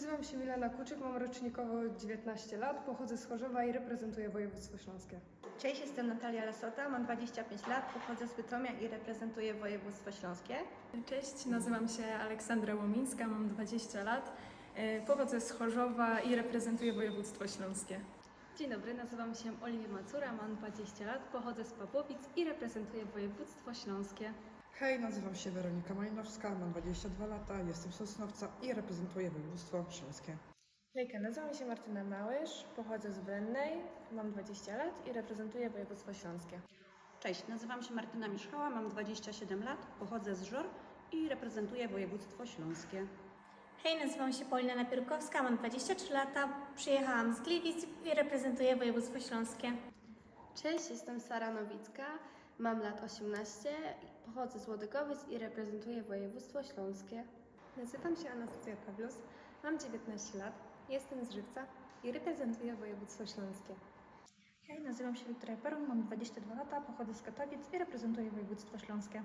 Nazywam się Milena Kuczyk, mam rocznikowo 19 lat, pochodzę z Chorzowa i reprezentuję województwo śląskie. Cześć, jestem Natalia Lesota, mam 25 lat, pochodzę z Bytomia i reprezentuję województwo śląskie. Cześć, nazywam się Aleksandra Łomińska, mam 20 lat. E, Pochodzę z Chorzowa i reprezentuję województwo śląskie. Dzień dobry, nazywam się Oliwia Macura, mam 20 lat, pochodzę z Pawłowic i reprezentuję województwo śląskie. Hej, nazywam się Weronika Malinowska, mam 22 lata, jestem Sosnowca i reprezentuję województwo śląskie. Hejka, nazywam się Martyna Małysz, pochodzę z Brennej, mam 20 lat i reprezentuję województwo śląskie. Cześć, nazywam się Martyna Miszchała, mam 27 lat, pochodzę z Żor i reprezentuję województwo śląskie. Hej, nazywam się Paulina Napierkowska, mam 23 lata, przyjechałam z Gliwic i reprezentuję województwo śląskie. Cześć, jestem Sara Nowicka, mam lat 18, pochodzę z Łodygowic i reprezentuję województwo śląskie. Nazywam się Anastazja Pawlus, mam 19 lat, jestem z Żywca i reprezentuję województwo śląskie. Hej, nazywam się Wiktoria Perun, mam 22 lata, pochodzę z Katowic i reprezentuję województwo śląskie.